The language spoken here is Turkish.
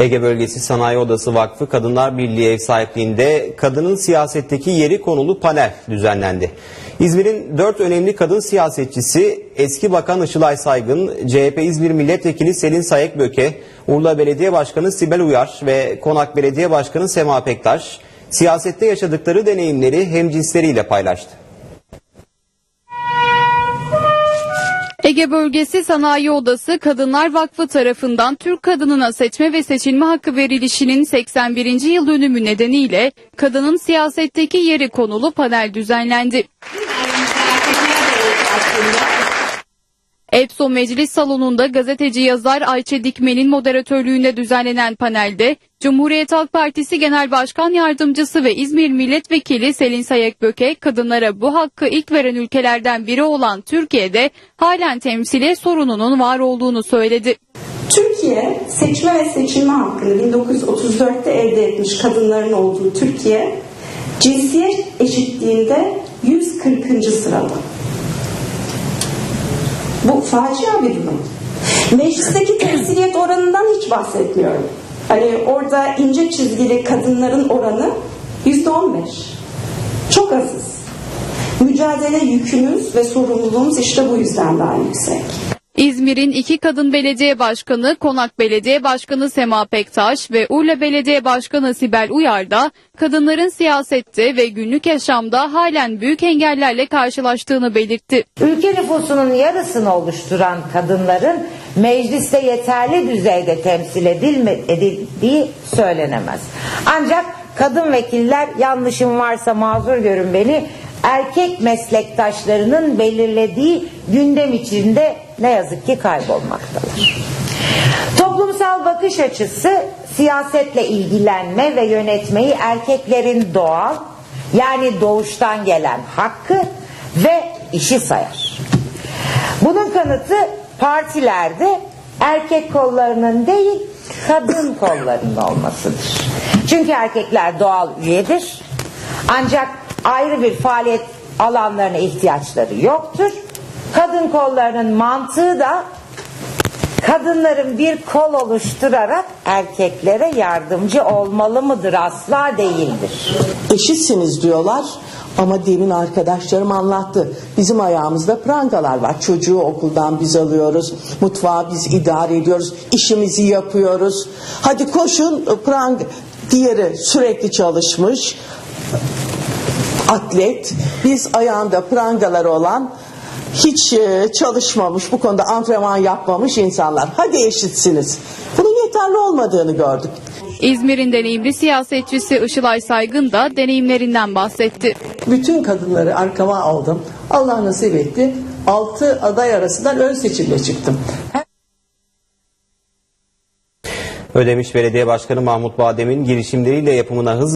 Ege Bölgesi Sanayi Odası Vakfı Kadınlar Birliği ev sahipliğinde kadının siyasetteki yeri konulu panel düzenlendi. İzmir'in dört önemli kadın siyasetçisi eski Bakan Işılay Saygın, CHP İzmir Milletvekili Selin Sayekböke, Urla Belediye Başkanı Sibel Uyar ve Konak Belediye Başkanı Sema Pektaş siyasette yaşadıkları deneyimleri hemcinsleriyle paylaştı. Ege Bölgesi Sanayi Odası Kadınlar Vakfı tarafından Türk kadınına seçme ve seçilme hakkı verilişinin 81. yıl dönümü nedeniyle kadının siyasetteki yeri konulu panel düzenlendi. EPSO Meclis Salonu'nda gazeteci yazar Ayçe Dikmen'in moderatörlüğünde düzenlenen panelde Cumhuriyet Halk Partisi Genel Başkan Yardımcısı ve İzmir Milletvekili Selin Sayekböke kadınlara bu hakkı ilk veren ülkelerden biri olan Türkiye'de halen temsili sorununun var olduğunu söyledi. Türkiye seçme ve seçilme hakkını 1934'te elde etmiş kadınların olduğu Türkiye cinsiyet eşitliğinde 140. sırada. Bu facia bir durum. Meclisteki temsiliyet oranından hiç bahsetmiyorum. Hani orada ince çizgili kadınların oranı yüzde on beş. Çok azız. Mücadele yükümüz ve sorumluluğumuz işte bu yüzden daha yüksek. İzmir'in iki kadın belediye başkanı Konak Belediye Başkanı Sema Pektaş ve Urla Belediye Başkanı Sibel Uyar da kadınların siyasette ve günlük yaşamda halen büyük engellerle karşılaştığını belirtti. Ülke nüfusunun yarısını oluşturan kadınların mecliste yeterli düzeyde temsil edildiği söylenemez. Ancak kadın vekiller yanlışım varsa mazur görün beni erkek meslektaşlarının belirlediği gündem içinde ne yazık ki kaybolmaktadır. Toplumsal bakış açısı siyasetle ilgilenme ve yönetmeyi erkeklerin doğal yani doğuştan gelen hakkı ve işi sayar. Bunun kanıtı partilerde erkek kollarının değil kadın kollarının olmasıdır. Çünkü erkekler doğal üyedir. Ancak ayrı bir faaliyet alanlarına ihtiyaçları yoktur. Kadın kollarının mantığı da kadınların bir kol oluşturarak erkeklere yardımcı olmalı mıdır asla değildir. eşitsiniz diyorlar ama demin arkadaşlarım anlattı. Bizim ayağımızda prangalar var. Çocuğu okuldan biz alıyoruz. Mutfağı biz idare ediyoruz. işimizi yapıyoruz. Hadi koşun prang diğeri sürekli çalışmış atlet. Biz ayağında prangaları olan hiç e, çalışmamış, bu konuda antrenman yapmamış insanlar. Hadi eşitsiniz. Bunun yeterli olmadığını gördük. İzmir'in deneyimli siyasetçisi Işılay Saygın da deneyimlerinden bahsetti. Bütün kadınları arkama aldım. Allah nasip etti. 6 aday arasından ön seçimle çıktım. Ödemiş Belediye Başkanı Mahmut Badem'in girişimleriyle yapımına hız